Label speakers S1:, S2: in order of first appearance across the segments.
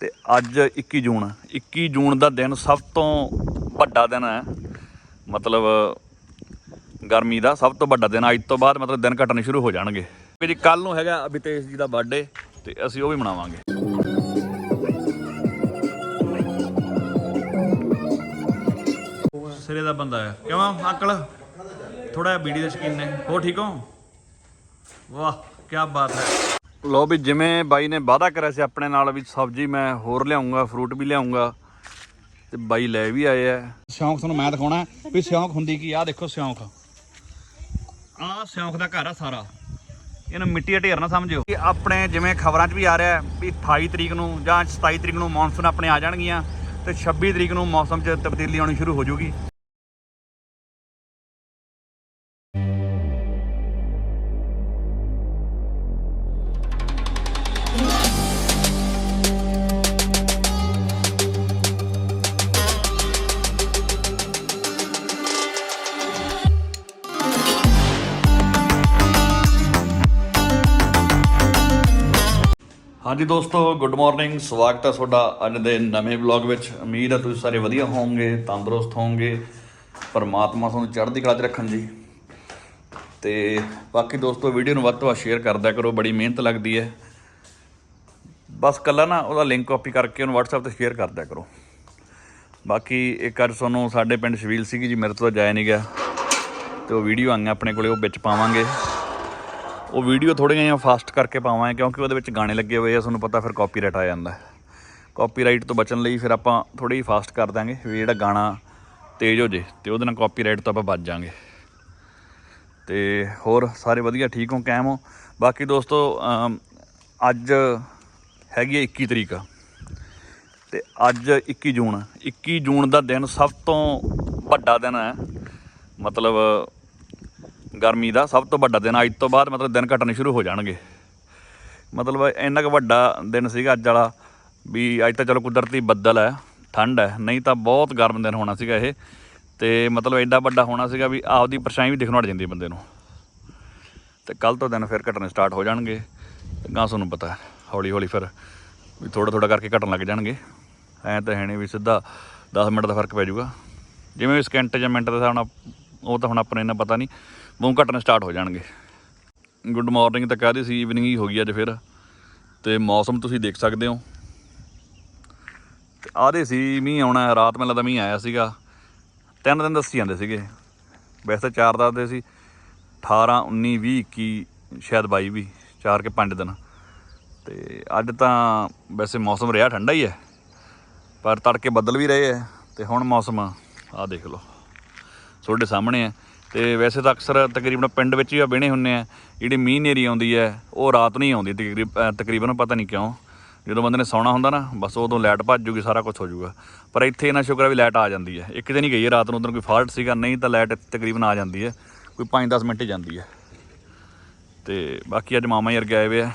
S1: ਤੇ ਅੱਜ 21 ਜੂਨ 21 ਜੂਨ ਦਾ ਦਿਨ ਸਭ ਤੋਂ ਵੱਡਾ ਦਿਨ ਹੈ। ਮਤਲਬ ਗਰਮੀ ਦਾ ਸਭ ਤੋਂ ਵੱਡਾ ਦਿਨ, ਅੱਜ ਤੋਂ ਬਾਅਦ ਮਤਲਬ ਦਿਨ ਘਟਣੇ ਸ਼ੁਰੂ ਹੋ ਜਾਣਗੇ। ਵੀ ਜੀ ਕੱਲ ਨੂੰ ਹੈਗਾ ਅਭਿਤੇਸ਼ ਜੀ ਦਾ ਬਰਥਡੇ ਤੇ ਅਸੀਂ ਉਹ ਵੀ ਮਨਾਵਾਂਗੇ। ਸਿਰੇ ਦਾ ਬੰਦਾ ਹੈ। ਕਿਉਂ ਅੰਕਲ? ਥੋੜਾ ਜਿਹਾ ਬੀੜੀ ਦੇ ਸ਼ਕੀਨ ਨੇ। ਹੋ ਠੀਕ ਹੋ? ਵਾਹ ਕੀ ਬਾਤ ਹੈ। ਲੋ ਵੀ ਜਿਵੇਂ ਬਾਈ ਨੇ ਵਾਅਦਾ ਕਰਿਆ ਸੀ ਆਪਣੇ ਨਾਲ ਵੀ ਸਬਜ਼ੀ ਮੈਂ ਹੋਰ ਲਿਆਉਂਗਾ ਫਰੂਟ ਵੀ ਲਿਆਉਂਗਾ, ਤੇ ਬਾਈ ਲੈ ਵੀ ਆਏ ਆ। ਸਿਉਂਖ ਤੁਹਾਨੂੰ ਮੈਂ ਦਿਖਾਉਣਾ ਵੀ ਸਿਉਂਖ ਹੁੰਦੀ ਕੀ ਆ ਦੇਖੋ ਸਿਉਂਖ ਆ ਸਿਉਂਖ ਦਾ ਘਰ ਆ ਸਾਰਾ। ਇਹਨੂੰ ਮਿੱਟੀ ਦਾ ਢੇਰ ਨਾ ਸਮਝਿਓ। ਕਿ ਆਪਣੇ ਜਿਵੇਂ ਖਬਰਾਂ 'ਚ ਵੀ ਆ ਰਿਹਾ ਵੀ 28 ਤਰੀਕ ਨੂੰ ਜਾਂ 27 ਤਰੀਕ ਨੂੰ ਮੌਨਸੂਨ ਆਪਣੇ ਆ ਜਾਣਗੀਆਂ, ਤੇ 26 ਤਰੀਕ ਨੂੰ ਮੌਸਮ 'ਚ ਤਬਦੀਲੀ ਆਉਣੀ ਸ਼ੁਰੂ ਹੋ ਜਾਊਗੀ। ਹਾਂਜੀ ਦੋਸਤੋ ਗੁੱਡ ਮਾਰਨਿੰਗ ਸਵਾਗਤ ਹੈ ਤੁਹਾਡਾ ਅੱਜ ਦੇ ਨਵੇਂ ਵਲੌਗ ਵਿੱਚ। ਉਮੀਦ ਹੈ ਤੁਸੀਂ ਸਾਰੇ ਵਧੀਆ ਹੋਵੋਗੇ, ਤੰਦਰੁਸਤ ਹੋਵੋਗੇ, ਪਰਮਾਤਮਾ ਤੁਹਾਨੂੰ ਚੜ੍ਹਦੀ ਕਲਾ 'ਚ ਰੱਖਣ ਜੀ। ਤੇ ਬਾਕੀ ਦੋਸਤੋ, ਵੀਡੀਓ ਨੂੰ ਵੱਧ ਤੋਂ ਵੱਧ ਸ਼ੇਅਰ ਕਰਦਿਆ ਕਰੋ, ਬੜੀ ਮਿਹਨਤ ਲੱਗਦੀ ਹੈ। ਬਸ ਕੱਲਾ ਨਾ ਉਹਦਾ ਲਿੰਕ ਕਾਪੀ ਕਰਕੇ ਉਹਨੂੰ WhatsApp ਤੇ ਸ਼ੇਅਰ ਕਰਦਿਆ ਕਰੋ। ਬਾਕੀ ਇੱਕ ਅੱਜ ਤੁਹਾਨੂੰ ਸਾਡੇ ਪਿੰਡ ਸ਼ਵੀਲ ਸੀਗੀ ਜੀ, ਮੇਰੇ ਤੋਂ ਜਾਇਆ ਨਹੀਂ ਗਿਆ। ਤੇ ਉਹ ਵੀਡੀਓ ਆਈਆਂ ਆਪਣੇ ਕੋਲੇ, ਉਹ ਵਿੱਚ ਪਾਵਾਂਗੇ। ਉਹ ਵੀਡੀਓ ਥੋੜ੍ਹੀਆਂ ਜਿਹੀਆਂ ਫਾਸਟ ਕਰਕੇ ਪਾਵਾਂ ਕਿਉਂਕਿ ਉਹਦੇ ਵਿੱਚ ਗਾਣੇ ਲੱਗੇ ਹੋਏ ਆ, ਤੁਹਾਨੂੰ ਪਤਾ ਫਿਰ ਕਾਪੀਰਾਈਟ ਆ ਜਾਂਦਾ ਕਾਪੀਰਾਈਟ ਤੋਂ ਬਚਣ ਲਈ ਫਿਰ ਆਪਾਂ ਥੋੜੀ ਜਿਹੀ ਫਾਸਟ ਕਰ ਦਾਂਗੇ ਵੀ ਜਿਹੜਾ ਗਾਣਾ ਤੇਜ਼ ਹੋ ਜੇ ਤੇ ਉਹਦੇ ਨਾਲ ਕਾਪੀਰਾਈਟ ਤੋਂ ਆਪਾਂ ਬਚ ਜਾਾਂਗੇ। ਤੇ ਹੋਰ ਸਾਰੇ ਵਧੀਆ, ਠੀਕ ਹੋ ਕਾਇਮ ਹੋ? ਬਾਕੀ ਦੋਸਤੋ ਅੱਜ ਹੈਗੀ ਹੈ 21 ਤਰੀਕ। ਤੇ ਅੱਜ 21 ਜੂਨ 21 ਜੂਨ ਦਾ ਦਿਨ ਸਭ ਤੋਂ ਵੱਡਾ ਦਿਨ ਹੈ। ਮਤਲਬ ਗਰਮੀ ਦਾ ਸਭ ਤੋਂ ਵੱਡਾ ਦਿਨ, ਅੱਜ ਤੋਂ ਬਾਅਦ ਮਤਲਬ ਦਿਨ ਘਟਣੇ ਸ਼ੁਰੂ ਹੋ ਜਾਣਗੇ। ਮਤਲਬ ਇੰਨਾ ਕੁ ਵੱਡਾ ਦਿਨ ਸੀਗਾ ਅੱਜ ਵਾਲਾ ਵੀ ਅੱਜ ਤਾਂ ਚਲੋ ਕੁਦਰਤੀ ਬੱਦਲ ਹੈ, ਠੰਡ ਹੈ, ਨਹੀਂ ਤਾਂ ਬਹੁਤ ਗਰਮ ਦਿਨ ਹੋਣਾ ਸੀਗਾ ਇਹ। ਤੇ ਮਤਲਬ ਐਡਾ ਵੱਡਾ ਹੋਣਾ ਸੀਗਾ ਵੀ ਆਪਦੀ ਪਰਛਾਈ ਵੀ ਦਿਖਣ ਲੱਗ ਜਾਂਦੀ ਬੰਦੇ ਨੂੰ। ਤੇ ਕੱਲ ਤੋਂ ਦਿਨ ਫਿਰ ਘਟਣੇ ਸਟਾਰਟ ਹੋ ਜਾਣਗੇ। ਤੇ ਗਾਂ ਤੁਹਾਨੂੰ ਪਤਾ ਹੌਲੀ ਹੌਲੀ ਫਿਰ ਵੀ ਥੋੜਾ ਥੋੜਾ ਕਰਕੇ ਘਟਣ ਲੱਗ ਜਾਣਗੇ। ਐਂ ਤਾਂ ਹੈ ਨਹੀਂ ਵੀ ਸਿੱਧਾ 10 ਮਿੰਟ ਦਾ ਫ਼ਰਕ ਪੈ ਜਾਊਗਾ। ਜਿਵੇਂ ਵੀ ਸਕਿੰਟ ਜਾਂ ਮਿੰਟ ਦੇ ਹਿਸਾਬ ਨਾਲ ਉਹ ਤਾਂ ਹੁਣ ਆਪਣੇ ਇੰਨਾ ਪਤਾ ਨਹੀਂ। ਬੂੰ ਘਟਣੇ ਸਟਾਰਟ ਹੋ ਜਾਣਗੇ। ਗੁੱਡ ਮਾਰਨਿੰਗ ਤਾਂ ਕਹਦੇ ਸੀ ਈਵਨਿੰਗ ਹੀ ਹੋ ਗਈ ਅੱਜ ਫਿਰ। ਤੇ ਮੌਸਮ ਤੁਸੀਂ ਦੇਖ ਸਕਦੇ ਹੋ। ਤੇ ਆਦੇ ਸੀ, ਮੀਂਹ ਆਉਣਾ ਰਾਤ ਮੈਨੂੰ ਲੱਗਦਾ ਮੀਂਹ ਆਇਆ ਸੀਗਾ। ਤਿੰਨ ਦਿਨ ਦੱਸੀ ਜਾਂਦੇ ਸੀਗੇ। ਵੈਸੇ ਤਾਂ ਚਾਰ ਦੱਸਦੇ ਸੀ 18 19 20 21 ਸ਼ਾਇਦ 22 ਵੀ ਚਾਰ ਕੇ ਪੰਜ ਦਿਨ। ਤੇ ਅੱਜ ਤਾਂ ਵੈਸੇ ਮੌਸਮ ਰਿਹਾ ਠੰਡਾ ਹੀ ਹੈ, ਪਰ ਤੜਕੇ ਬੱਦਲ ਵੀ ਰਹੇ ਹੈ। ਤੇ ਹੁਣ ਮੌਸਮ, ਆਹ ਦੇਖ ਲਓ। ਤੁਹਾਡੇ ਸਾਹਮਣੇ ਹੈ। ਤੇ ਵੈਸੇ ਤਾਂ ਅਕਸਰ ਤਕਰੀਬਨ ਪਿੰਡ ਵਿੱਚ ਹੀ ਆ, ਬਹਿਣੇ ਹੁੰਨੇ ਆ। ਜਿਹੜੀ ਮੀਂਹ ਨੇਰੀ ਆਉਂਦੀ ਹੈ, ਉਹ ਰਾਤ ਨੂੰ ਹੀ ਆਉਂਦੀ ਤਕਰੀਬ- ਤਕਰੀਬਨ ਪਤਾ ਨਹੀਂ ਕਿਉਂ। ਜਦੋਂ ਬੰਦੇ ਨੇ ਸੌਣਾ ਹੁੰਦਾ ਨਾ, ਬਸ ਉਦੋਂ ਲਾਈਟ ਭੱਜ ਜੂਗੀ, ਸਾਰਾ ਕੁਝ ਹੋ ਜਾਊਗਾ ਪਰ ਇੱਥੇ ਇਹਨਾਂ ਸ਼ੁਕਰ ਹੈ ਵੀ ਲਾਈਟ ਆ ਜਾਂਦੀ ਹੈ। ਇੱਕ ਦਿਨ ਹੀ ਗਈ ਹੈ, ਰਾਤ ਨੂੰ ਉਦੋਂ ਕੋਈ ਫਾਲਟ ਸੀਗਾ, ਨਹੀਂ ਤਾਂ ਲਾਈਟ ਤਕਰੀਬਨ ਆ ਜਾਂਦੀ ਹੈ। ਕੋਈ 5-10 ਮਿੰਟ ਹੀ ਜਾਂਦੀ ਹੈ। ਤੇ ਬਾਕੀ ਅੱਜ ਮਾਮਾ ਯਾਰ ਗਏ ਵੇ ਆ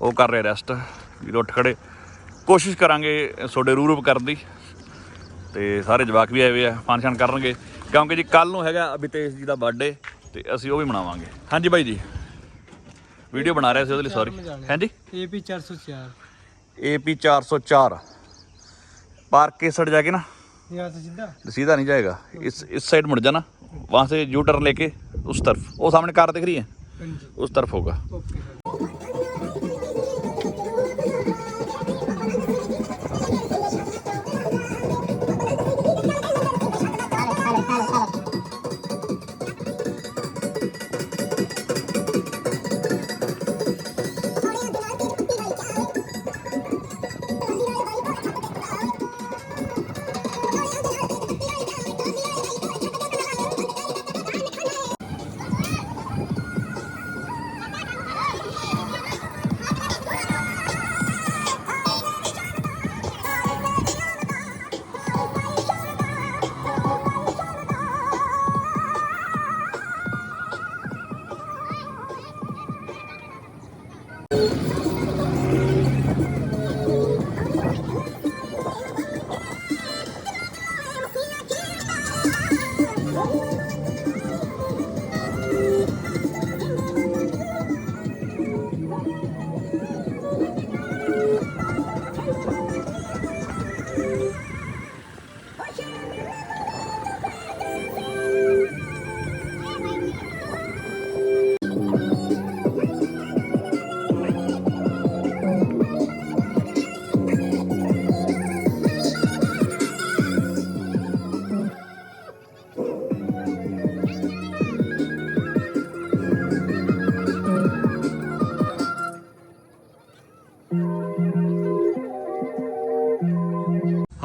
S1: ਉਹ ਕਰ ਰਹੇ ਰੈਸਟ। ਵੀ ਉੱਠ ਖੜੇ, ਕੋਸ਼ਿਸ਼ ਕਰਾਂਗੇ ਤੁਹਾਡੇ ਰੂਹ ਰੂਪ ਕਰਨ ਦੀ। ਤੇ ਸਾਰੇ ਜਵਾਕ ਵੀ ਆਏ ਹੋਏ ਆ ਫੰਕਸ਼ਨ ਕਰਨਗੇ। ਕਿਉਂਕਿ ਜੀ ਕੱਲ ਨੂੰ ਹੈਗਾ ਅਭਿਤੇਸ਼ ਜੀ ਦਾ ਬਰਥਡੇ ਤੇ ਅਸੀਂ ਉਹ ਵੀ ਮਨਾਵਾਂਗੇ ਹਾਂਜੀ ਬਾਈ ਜੀ ਵੀਡੀਓ ਬਣਾ ਰਹੇ ਸੀ ਉਹਦੇ ਲਈ ਸੌਰੀ ਹਾਂਜੀ
S2: ਏਪੀ 404
S1: AP 404 पार्क के साइड जाके ना
S2: यहाँ से सीधा
S1: सीधा नहीं जाएगा इस इस साइड मुड़ जाना वहां से यू टर्न लेके उस तरफ वो सामने कार दिख रही है
S2: हाँ जी
S1: उस तरफ होगा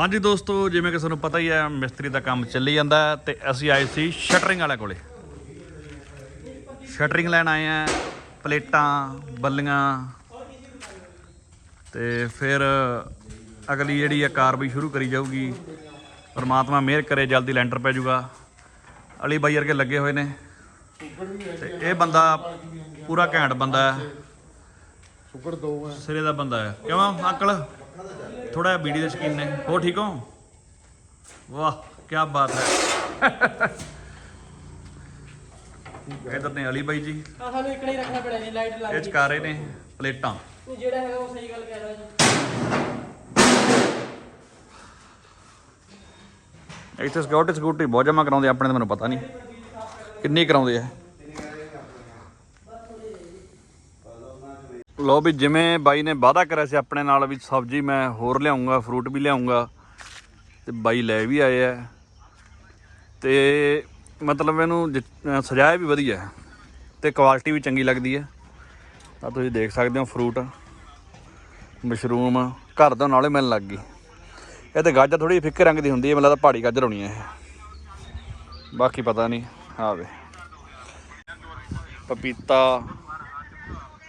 S1: ਹਾਂਜੀ ਦੋਸਤੋ ਜਿਵੇਂ ਕਿ ਤੁਹਾਨੂੰ ਪਤਾ ਹੀ ਹੈ ਮਿਸਤਰੀ ਦਾ ਕੰਮ ਚੱਲੀ ਜਾਂਦਾ ਤੇ ਅਸੀਂ ਆਏ ਸੀ ਸ਼ਟਰਿੰਗ ਵਾਲੇ ਕੋਲੇ। ਸ਼ਟਰਿੰਗ ਲੈਣ ਆਏ ਆ ਪਲੇਟਾਂ ਬੱਲੀਆਂ ਤੇ ਫਿਰ ਅਗਲੀ ਜਿਹੜੀ ਹੈ ਕਾਰਵਾਈ ਸ਼ੁਰੂ ਕਰੀ ਜਾਊਗੀ। ਪਰਮਾਤਮਾ ਮਿਹਰ ਕਰੇ ਜਲਦੀ ਲੈਂਟਰ ਪੈ ਜਾਊਗਾ। ਅਲੀ ਬਾਈ ਵਰਗੇ ਲੱਗੇ ਹੋਏ ਨੇ ਤੇ ਇਹ ਬੰਦਾ ਪੂਰਾ ਘੈਂਟ ਬੰਦਾ ਹੈ।
S3: ਸ਼ੁਕਰ ਦੋ ਹੈ।
S1: ਸਿਰੇ ਦਾ ਬੰਦਾ ਹੈ। ਕਿਉਂ ਅੰਕਲ? ਥੋੜਾ ਬੀੜੀ ਦੇ ਸ਼ਕੀਨ ਨੇ। ਹੋ ਠੀਕ ਹੋ? ਵਾਹ ਕੀ ਬਾਤ ਹੈ। ਇਧਰ ਨੇ ਅਲੀ ਬਾਈ ਜੀ।
S2: ਆ ਸਾਨੂੰ ਇੱਕ ਨਹੀਂ ਰੱਖਣਾ ਪੈਣਾ ਜੀ ਲਾਈਟ ਲੱਗ
S1: ਇਹ ਚ ਕਰ ਰਹੇ ਨੇ ਪਲੇਟਾਂ।
S2: ਗਈ ਜਿਹੜਾ ਹੈਗਾ ਉਹ ਸਹੀ ਗੱਲ ਕਹਿ ਰਿਹਾ ਜੀ।
S1: ਇੱਥੇ ਸਿਕਿਉਰਿਟੀ ਸਿਕਿਉਰਿਟੀ ਬਹੁਤ ਜਮਾ ਕਰਾਉਂਦੇ ਆਪਣੇ ਤਾਂ ਮੈਨੂੰ ਪਤਾ ਨਹੀਂ। ਕਿੰਨੀ ਕਰਾਉਂਦੇ ਆ ਲੋ ਵੀ ਜਿਵੇਂ ਬਾਈ ਨੇ ਵਾਅਦਾ ਕਰਿਆ ਸੀ ਆਪਣੇ ਨਾਲ ਵੀ ਸਬਜ਼ੀ ਮੈਂ ਹੋਰ ਲਿਆਉਂਗਾ ਫਰੂਟ ਵੀ ਲਿਆਉਂਗਾ, ਤੇ ਬਾਈ ਲੈ ਵੀ ਆਏ ਆ। ਤੇ ਮਤਲਬ ਇਹਨੂੰ ਜਿ- ਸਜਾਇਆ ਵੀ ਵਧੀਆ ਹੈ, ਤੇ ਕੁਆਲਿਟੀ ਵੀ ਚੰਗੀ ਲੱਗਦੀ ਹੈ। ਤਾਂ ਤੁਸੀਂ ਦੇਖ ਸਕਦੇ ਹੋ ਫਰੂਟ ਮਸ਼ਰੂਮ ਘਰ ਦਾ ਨਾਲੇ ਮਿਲਣ ਲੱਗ ਗਈ। ਇਹ ਤੇ ਗਾਜਰ ਥੋੜੀ ਫਿੱਕੇ ਰੰਗ ਦੀ ਹੁੰਦੀ ਹੈ, ਮੈਨੂੰ ਲੱਗਦਾ ਪਹਾੜੀ ਗਾਜਰ ਹੋਣੀ ਹੈ ਇਹ। ਬਾਕੀ ਪਤਾ ਨਹੀਂ ਆਵੇ ਪਪੀਤਾ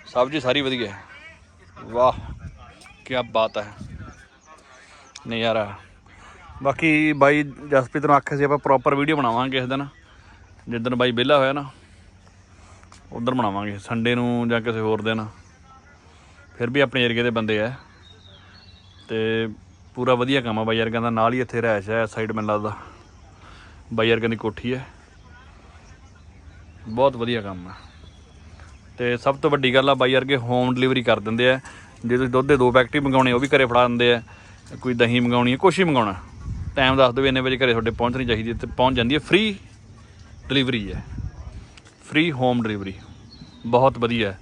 S1: ਸਬਜ਼ੀ ਸਾਰੀ ਵਧੀਆ। ਹੈ ਵਾਹ ਕੀ ਬਾਤ ਹੈ। ਨਜ਼ਾਰਾ। ਬਾਕੀ ਬਾਈ ਜਸਪ੍ਰੀਤ ਨੂੰ ਆਖਿਆ ਸੀ ਆਪਾਂ ਪ੍ਰੋਪਰ ਵੀਡੀਓ ਬਣਾਵਾਂਗੇ ਇਸ ਦਿਨ। ਜਿੱਦਣ ਬਾਈ ਵਿਹਲਾ ਹੋਇਆ ਨਾ, ਉਧਰ ਬਣਾਵਾਂਗੇ ਸੰਡੇ ਨੂੰ ਜਾਂ ਕਿਸੇ ਹੋਰ ਦਿਨ। ਫਿਰ ਵੀ ਆਪਣੇ ਏਰੀਏ ਦੇ ਬੰਦੇ ਆ ਤੇ ਪੂਰਾ ਵਧੀਆ ਕੰਮ ਆ ਬਾਈ ਯਾਰਗਾਂ ਦਾ ਨਾਲ ਹੀ ਇੱਥੇ ਰਹਿਸ਼ ਹੈ ਸਾਈਡ ਮੈਨੂੰ ਲੱਗਦਾ। ਬਾਈ ਯਾਰਗਾਂ ਦੀ ਕੋਠੀ ਹੈ ਬਹੁਤ ਵਧੀਆ ਕੰਮ ਆ। ਤੇ ਸਭ ਤੋਂ ਵੱਡੀ ਗੱਲ ਆ ਬਾਈ ਯਾਰਗੇ ਹੋਮ ਡਿਲੀਵਰੀ ਕਰ ਦਿੰਦੇ ਆ। ਜੇ ਤੁਸੀਂ ਦੁੱਧ ਦੇ ਦੋ ਪੈਕਟ ਹੀ ਮੰਗਾਉਣੇ, ਉਹ ਵੀ ਘਰੇ ਫੜਾ ਦਿੰਦੇ ਆ। ਕੋਈ ਦਹੀਂ ਮੰਗਾਉਣੀ ਹੈ ਕੁਛ ਹੀ ਮੰਗਾਉਣਾ। ਟਾਈਮ ਦੱਸ ਦਿਓ ਇੰਨੇ ਵਜੇ ਘਰੇ ਤੁਹਾਡੇ ਪਹੁੰਚਣੀ ਚਾਹੀਦੀ ਹੈ ਤੇ ਪਹੁੰਚ ਜਾਂਦੀ ਹੈ ਫ੍ਰੀ ਡਿਲੀਵਰੀ ਹੈ ਫ੍ਰੀ ਹੋਮ ਡਿਲੀਵਰੀ ਬਹੁਤ ਵਧੀਆ। ਹੈ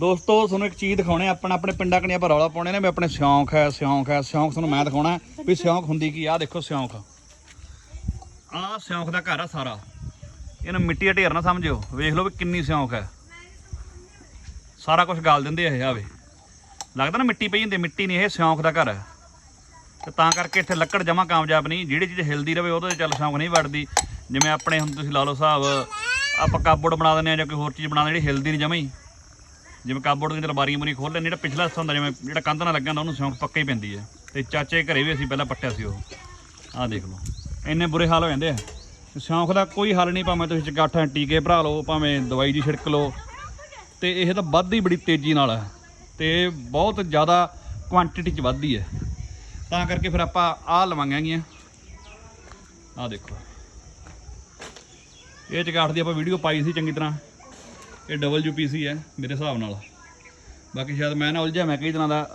S1: ਦੋਸਤੋ, ਤੁਹਾਨੂੰ ਇੱਕ ਚੀਜ਼ ਦਿਖਾਉਣੇ ਆਪਣਾ ਆਪਣੇ ਪਿੰਡਾਂ ਕਣੀ ਆਪਾਂ ਰੌਲਾ ਪਾਉਣੇ ਨੇ ਵੀ ਆਪਣੇ ਸਿਉਂਖ ਹੈ ਸਿਉਂਖ ਹੈ ਸਿਉਂਖ ਤੁਹਾਨੂੰ ਮੈਂ ਦਿਖਾਉਣਾ ਵੀ ਸਿਉਂਖ ਹੁੰਦੀ ਕੀ ਆ। ਦੇਖੋ ਸਿਉਂਖ ਆਹ ਸਿਉਂਖ ਦਾ ਘਰ ਆ ਸਾਰਾ। ਇਹਨੂੰ ਮਿੱਟੀ ਦਾ ਢੇਰ ਨਾ ਸਮਝਿਓ। ਵੇਖ ਲਓ ਵੀ ਕਿੰਨੀ ਸਿਉਂਖ ਹੈ। ਸਾਰਾ ਕੁਝ ਗਾਲ ਦਿੰਦੇ ਇਹ ਆਵੇ ਲੱਗਦਾ ਨਾ ਮਿੱਟੀ ਪਈ ਹੁੰਦੀ, ਮਿੱਟੀ ਨਹੀਂ, ਇਹ ਸਿਉਂਖ ਦਾ ਘਰ ਹੈ। ਤੇ ਤਾਂ ਕਰਕੇ ਇੱਥੇ ਲੱਕੜ ਜਮਾ ਕਾਮਯਾਬ ਨਹੀਂ। ਜਿਹੜੀ ਚੀਜ਼ ਹਿਲਦੀ ਰਵੇ ਉਹਦੇ 'ਚ ਚੱਲ ਸਿਉਂਖ ਨਹੀਂ ਵੜਦੀ। ਜਿਵੇਂ ਆਪਣੇ ਹੁਣ ਤੁਸੀਂ ਲਾ ਲਓ ਹਿਸਾਬ, ਆਪਾਂ ਕਾਬੋਰਡ ਬਣਾ ਦਿੰਦੇ ਆ ਜਾਂ ਕੋਈ ਹੋਰ ਚੀਜ਼ ਬਣਾ ਦਿੰਦੇ, ਜਿਹੜੀ ਹਿਲਦੀ ਨਹੀਂ ਜਮਾ ਹੀ। ਜਿਵੇਂ ਕਾਬੋਰਡ ਦੀ ਬਾਰੀ ਮੁਰੀ ਖੋਲ ਲੈਂਦੇ, ਜਿਹੜਾ ਪਿਛਲਾ ਹਿੱਸਾ ਹੁੰਦਾ, ਜਿਵੇਂ ਜਿਹੜਾ ਕੰਧ ਨਾਲ ਲੱਗਾ ਹੁੰਦਾ, ਉਹਨੂੰ ਸਿਉਂਕ ਪੱਕਾ ਹੀ ਪੈਂਦੀ ਹੈ। ਤੇ ਚਾਚੇ ਘਰੇ ਵੀ ਅਸੀਂ ਪਹਿਲਾਂ ਪੱਟਿਆ ਸੀ ਉਹ। ਆਹ ਦੇਖ ਲਓ। ਇੰਨੇ ਬੁਰੇ ਹਾਲ ਹੋ ਜਾਂਦੇ ਆ। ਸਿਉਂਕ ਦਾ ਕੋਈ ਹੱਲ ਨਹੀਂ, ਭਾਵੇਂ ਤੁਸੀਂ ਚਗਾਠਾਂ ਟੀਕੇ ਭਰਾ ਲਓ, ਭਾਵੇਂ ਦਵਾਈ ਦੀ ਛਿੜਕ ਲਓ। ਤੇ ਇਹ ਤਾਂ ਵੱਧਦੀ ਬੜੀ ਤੇਜ਼ੀ ਨਾਲ ਹੈ ਤੇ ਬਹੁਤ ਜ਼ਿਆਦਾ ਕੁਆਂਟੀਟੀ ਚ ਵੱਧਦੀ ਹੈ। ਤਾਂ ਕਰਕੇ ਫਿਰ ਆਪਾਂ ਆਹ ਲਵਾਂਗੀਆਂ ਆਹ ਦੇਖੋ। ਇਹ ਚਗਾਠ ਦੀ ਆਪਾਂ ਵੀਡੀਓ ਪਾਈ ਸੀ ਚੰਗੀ ਤਰ੍ਹਾਂ। ਇਹ ਡਬਲ ਡਬਲਯੂਪੀਸੀ ਹੈ ਮੇਰੇ ਹਿਸਾਬ ਨਾਲ। ਬਾਕੀ ਸ਼ਾਇਦ ਮੈਂ ਨਾ ਉਲਝਿਆ, ਮੈਂ ਕਈ ਤਰ੍ਹਾਂ ਦਾ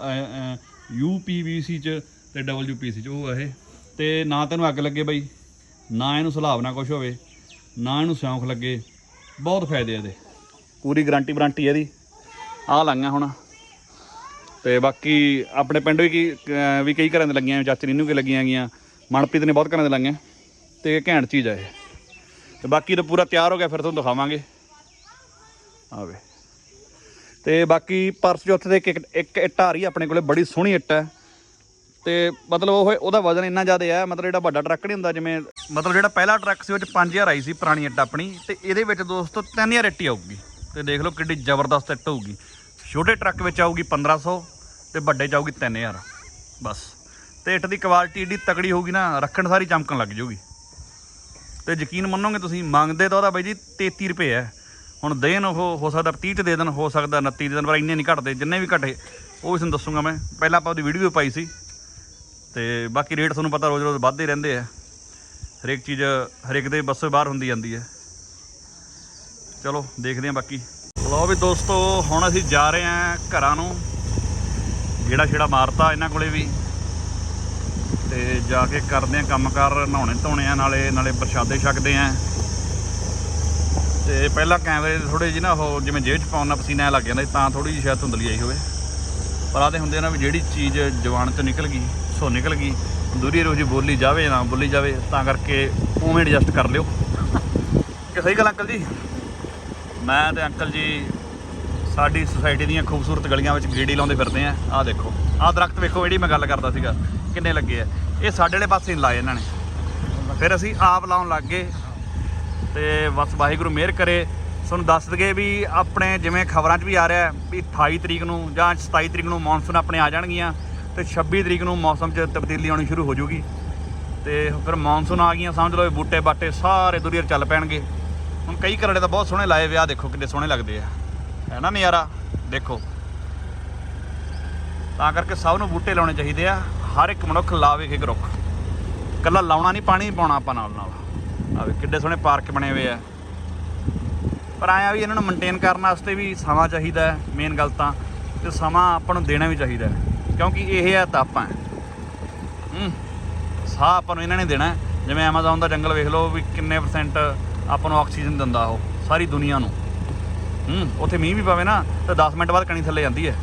S1: ਯੂਪੀਵੀਸੀ ਚ ਤੇ ਡਬਲਯੂਪੀਸੀ ਚ, ਉਹ ਹੈ ਇਹ। ਤੇ ਨਾ ਤੈਨੂੰ ਅੱਗ ਲੱਗੇ ਬਈ। ਨਾ ਇਹਨੂੰ ਸਲਾਬ ਨਾ ਕੁਝ ਹੋਵੇ, ਨਾ ਇਹਨੂੰ ਸਿਉਂਖ ਲੱਗੇ, ਬਹੁਤ ਫਾਇਦੇ ਇਹਦੇ। ਪੂਰੀ ਗਾਰੰਟੀ ਵਾਰੰਟੀ ਇਹਦੀ। ਆਹ ਲਾਈਆਂ ਹੁਣ। ਤੇ ਬਾਕੀ ਆਪਣੇ ਪਿੰਡ ਵੀ ਕੀ ਵੀ ਕਈ ਘਰਾਂ ਦੇ ਲੱਗੀਆਂ, ਚਾਚੇ ਨੀਨੂ ਕੇ ਲੱਗੀਆਂ ਗਈਆਂ, ਮਨਪ੍ਰੀਤ ਨੇ ਬਹੁਤ ਘਰਾਂ ਦੇ ਲਾਈਆਂ ਤੇ ਘੈਂਟ ਚੀਜ਼ ਆ ਇਹ। ਤੇ ਬਾਕੀ ਤਾਂ ਪੂਰਾ ਤਿਆਰ ਹੋ ਗਿਆ, ਫਿਰ ਤੁਹਾਨੂੰ ਦਿਖਾਵਾਂਗੇ। ਆਵੇ ਤੇ ਬਾਕੀ ਪਰਸ ਚੌਥੇ ਦੇ ਇੱਕ ਇੱਕ ਇੱਟ ਆ ਰਹੀ ਹੈ ਆਪਣੇ ਕੋਲੇ, ਬੜੀ ਸੋਹਣੀ ਇੱਟ ਹੈ ਤੇ ਮਤਲਬ ਉਹ, ਉਹਦਾ ਵਜ਼ਨ ਇੰਨਾ ਜ਼ਿਆਦਾ ਹੈ ਮਤਲਬ ਜਿਹੜਾ ਵੱਡਾ ਟਰੱਕ ਨਹੀਂ ਹੁੰਦਾ, ਜਿਵੇਂ ਮਤਲਬ ਜਿਹੜਾ ਪਹਿਲਾ ਟਰੱਕ ਸੀ, ਉਹ ਚ 5000 ਆਈ ਸੀ, ਪੁਰਾਣੀ ਇੱਟ ਆਪਣੀ, ਤੇ ਇਹਦੇ ਵਿੱਚ ਦੋਸਤੋ 3000 ਇੱਟ ਹੀ ਆਊਗੀ, ਤੇ ਦੇਖ ਲਓ ਕਿੱਡੀ ਜ਼ਬਰਦਸਤ ਇੱਟ ਹੋਊਗੀ ਛੋਟੇ ਟਰੱਕ ਵਿੱਚ ਆਊਗੀ 1500 ਤੇ ਵੱਡੇ ਚ ਆਊਗੀ 3000 ਬਸ। ਤੇ ਇੱਟ ਦੀ ਕੁਆਲਿਟੀ ਏਡੀ ਤਕੜੀ ਹੋਊਗੀ ਨਾ, ਰੱਖਣ ਸਾਰੀ ਚਮਕਣ ਲੱਗ ਜਾਊਗੀ। ਤੇ ਯਕੀਨ ਮੰਨੋਗੇ ਤੁਸੀਂ, ਮੰਗਦੇ ਤਾਂ ਉਹਦਾ ਬਾਈ ਜੀ 33 ਰੁਪਏ ਹੈ ਹੁਣ ਦੇਣ ਉਹ, ਹੋ ਸਕਦਾ 30 ਚ ਦੇ ਦੇਣ, ਹੋ ਸਕਦਾ 29 ਦੇ ਦੇਣ, ਪਰ ਇੰਨੇ ਨਹੀਂ ਘਟਦੇ, ਜਿੰਨੇ ਵੀ ਘਟੇ, ਉਹ ਵੀ ਤੁਹਾਨੂੰ ਦੱਸੂਗਾ ਮੈਂ। ਪਹਿਲਾਂ ਆਪਾਂ ਉਹਦੀ ਵੀਡੀਓ ਪਾਈ ਸੀ। ਤੇ ਬਾਕੀ ਰੇਟ ਤੁਹਾਨੂੰ ਪਤਾ ਰੋਜ਼ ਰੋਜ਼ ਵੱਧਦੇ ਰਹਿੰਦੇ ਆ। ਹਰੇਕ ਚੀਜ਼, ਹਰੇਕ ਦੇ ਬੱਸੋਂ ਬਾਹਰ ਹੁੰਦੀ ਜਾਂਦੀ ਹੈ। ਚਲੋ, ਦੇਖਦੇ ਹਾਂ ਬਾਕੀ। ਲਓ ਵੀ ਦੋਸਤੋ, ਹੁਣ ਅਸੀਂ ਜਾ ਰਹੇ ਹਾਂ ਘਰਾਂ ਨੂੰ। ਜਿਹੜਾ ਛੇੜਾ ਮਾਰਤਾ ਇਹਨਾਂ ਕੋਲੇ ਵੀ। ਤੇ ਜਾ ਕੇ ਕਰਦੇ ਆ ਕੰਮਕਾਰ, ਨਹਾਉਣੇ ਧੋਣੇ ਆ, ਨਾਲੇ ਨਾਲੇ ਪ੍ਰਸ਼ਾਦੇ ਛਕਦੇ ਆ ਤੇ ਪਹਿਲਾਂ ਕੈਮਰੇ ਥੋੜੇ ਜਿਹੇ ਨਾ ਉਹ ਜਿਵੇਂ ਜੇਬ 'ਚ ਪਾਉਣ ਨਾਲ ਪਸੀਨਾ ਲੱਗ ਜਾਂਦਾ ਤਾਂ ਥੋੜੀ ਜਿਹੀ ਸ਼ਾਇਦ ਧੁੰਦਲੀ ਆਈ ਹੋਵੇ। ਪਰ ਆਦੇ ਹੁੰਦੇ ਨਾ ਵੀ ਜਿਹੜੀ ਚੀਜ਼ ਜਵਾਨ 'ਚੋਂ ਨਿਕਲ ਗਈ ਸੋ ਨਿਕਲ ਗਈ। ਦੂਰੀ ਰੋਜੀ ਬੋਲੀ ਜਾਵੇ ਨਾ ਬੋਲੀ ਜਾਵੇ, ਤਾਂ ਕਰਕੇ ਉਵੇਂ ਐਡਜਸਟ ਕਰ ਲਿਓ। ਕਿ ਸਹੀ ਗੱਲ ਅੰਕਲ ਜੀ? ਮੈਂ ਤੇ ਅੰਕਲ ਜੀ, ਸਾਡੀ ਸੁਸਾਇਟੀ ਦੀਆਂ ਖੂਬਸੂਰਤ ਗਲੀਆਂ ਵਿੱਚ ਗੇੜੀ ਲਾਉਂਦੇ ਫਿਰਦੇ ਆ। ਆਹ ਦੇਖੋ, ਆਹ ਦਰਖਤ ਵੇਖੋ, ਜਿਹੜੀ ਮੈਂ ਗੱਲ ਕਰਦਾ ਸੀਗਾ, ਕਿੰਨੇ ਲੱਗੇ ਆ। ਇਹ ਸਾਡੇ ਵਾਲੇ ਪਾਸੇ ਨਹੀਂ ਲਾਏ ਇਹਨਾਂ ਨੇ। ਫਿਰ ਅਸੀਂ ਆਪ ਲਾਉਣ ਲੱਗ ਗਏ। ਤੇ ਬਸ ਵਾਹਿਗੁਰੂ ਮਿਹਰ ਕਰੇ। ਤੁਹਾਨੂੰ ਦੱਸ ਦਗੇ ਵੀ ਆਪਣੇ ਜਿਵੇਂ ਖਬਰਾਂ 'ਚ ਵੀ ਆ ਰਿਹਾ ਵੀ 28 ਤਰੀਕ ਨੂੰ ਜਾਂ 27 ਤਰੀਕ ਨੂੰ ਮੌਨਸੂਨ ਆਪਣੇ ਆ ਜਾਣਗੀਆਂ। ਤੇ 26 ਤਰੀਕ ਨੂੰ ਮੌਸਮ 'ਚ ਤਬਦੀਲੀ ਆਉਣੀ ਸ਼ੁਰੂ ਹੋ ਜਾਊਗੀ ਤੇ ਫਿਰ ਮੌਨਸੂਨ ਆ ਗਈਆਂ, ਸਮਝ ਲਓ ਇਹ ਬੂਟੇ ਬਾਟੇ ਸਾਰੇ ਦੁਨੀਆ ਚੱਲ ਪੈਣਗੇ। ਹੁਣ ਕਈ ਘਰੜੇ ਤਾਂ ਬਹੁਤ ਸੋਹਣੇ ਲਾਏ ਵਿਆਹ ਦੇਖੋ ਕਿੰਨੇ ਸੋਹਣੇ ਲੱਗਦੇ ਆ। ਹੈ ਨਾ ਨਜ਼ਾਰਾ? ਦੇਖੋ। ਤਾਂ ਕਰਕੇ ਸਭ ਨੂੰ ਬੂਟੇ ਲਾਉਣੇ ਚਾਹੀਦੇ ਆ। ਹਰ ਇੱਕ ਮਨੁੱਖ ਲਾਵੇ ਇੱਕ ਰੁੱਖ। ਕੱਲਾ ਲਾਉਣਾ ਨਹੀਂ, ਪਾਣੀ ਪਾਉਣਾ ਆਪਾਂ ਨਾਲ ਨਾਲ। ਆਵੇ ਕਿੱਡੇ ਸੋਹਣੇ ਪਾਰਕ ਬਣੇ ਹੋਏ ਆ। ਪਰ ਆਇਆ ਵੀ ਇਹਨਾਂ ਨੂੰ ਮੇਨਟੇਨ ਕਰਨ ਵਾਸਤੇ ਵੀ ਸਮਾਂ ਚਾਹੀਦਾ ਹੈ ਮੇਨ ਗੱਲ ਤਾਂ। ਤੇ ਸਮਾਂ ਆਪਾਂ ਨੂੰ ਦੇਣਾ ਵੀ ਚਾਹੀਦਾ ਹੈ। ਕਿਉਂਕਿ ਇਹ ਆ ਤਾਂ ਆਪਾਂ ਹੂੰ, ਸਾਹ ਆਪਾਂ ਨੂੰ ਇਹਨਾਂ ਨੇ ਦੇਣਾ। ਜਿਵੇਂ ਐਮਾਜ਼ਨ ਦਾ ਜੰਗਲ ਵੇਖ ਲਓ ਵੀ ਕਿੰਨੇ ਪਰਸੈਂਟ ਆਪਾਂ ਨੂੰ ਆਕਸੀਜਨ ਦਿੰਦਾ ਉਹ, ਸਾਰੀ ਦੁਨੀਆ ਨੂੰ। ਹੂੰ, ਉੱਥੇ ਮੀਂਹ ਵੀ ਪਵੇ ਨਾ, ਤਾਂ 10 ਮਿੰਟ ਬਾਅਦ ਕਣੀ ਥੱਲੇ ਜਾਂਦੀ ਹੈ।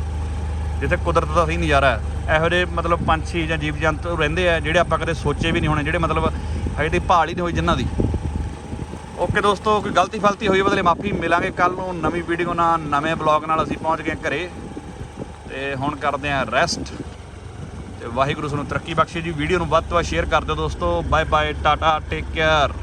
S1: ਜਿੱਥੇ ਕੁਦਰਤ ਦਾ ਸਹੀ ਨਜ਼ਾਰਾ ਹੈ। ਇਹੋ ਜਿਹੇ ਮਤਲਬ ਪੰਛੀ ਜਾਂ ਜੀਵ ਜੰਤੂ ਰਹਿੰਦੇ ਆ, ਜਿਹੜੇ ਆਪਾਂ ਕਦੇ ਸੋਚੇ ਵੀ ਨਹੀਂ ਹੋਣੇ, ਜਿਹੜੇ ਮਤਲਬ ਹਜੇ ਦੀ ਭਾਲ ਹੀ ਨਹੀਂ ਹੋਈ ਜਿਨ੍ਹਾਂ ਦੀ। ਓਕੇ ਦੋਸਤੋ, ਕੋਈ ਗਲਤੀ ਫਲਤੀ ਹੋਈ ਬਦਲੇ ਮਾਫੀ ਮਿਲਾਂਗੇ ਕੱਲ ਨੂੰ ਨਵੀਂ ਵੀਡੀਓ ਨਾਲ, ਨਵੇਂ ਬਲੌਗ ਨਾਲ ਅਸੀਂ ਪਹੁੰਚ ਗਏ ਘਰੇ। ਤੇ ਹੁਣ ਕਰਦੇ ਆਂ ਰੈਸਟ ਤੇ ਵਾਹਿਗੁਰੂ ਸਾਨੂੰ ਤਰੱਕੀ ਬਖਸ਼ੇ ਜੀ। ਵੀਡੀਓ ਨੂੰ ਵੱਧ ਤੋਂ ਵੱਧ ਸ਼ੇਅਰ ਕਰ ਦਿਓ ਦੋਸਤੋ। Bye bye tata take care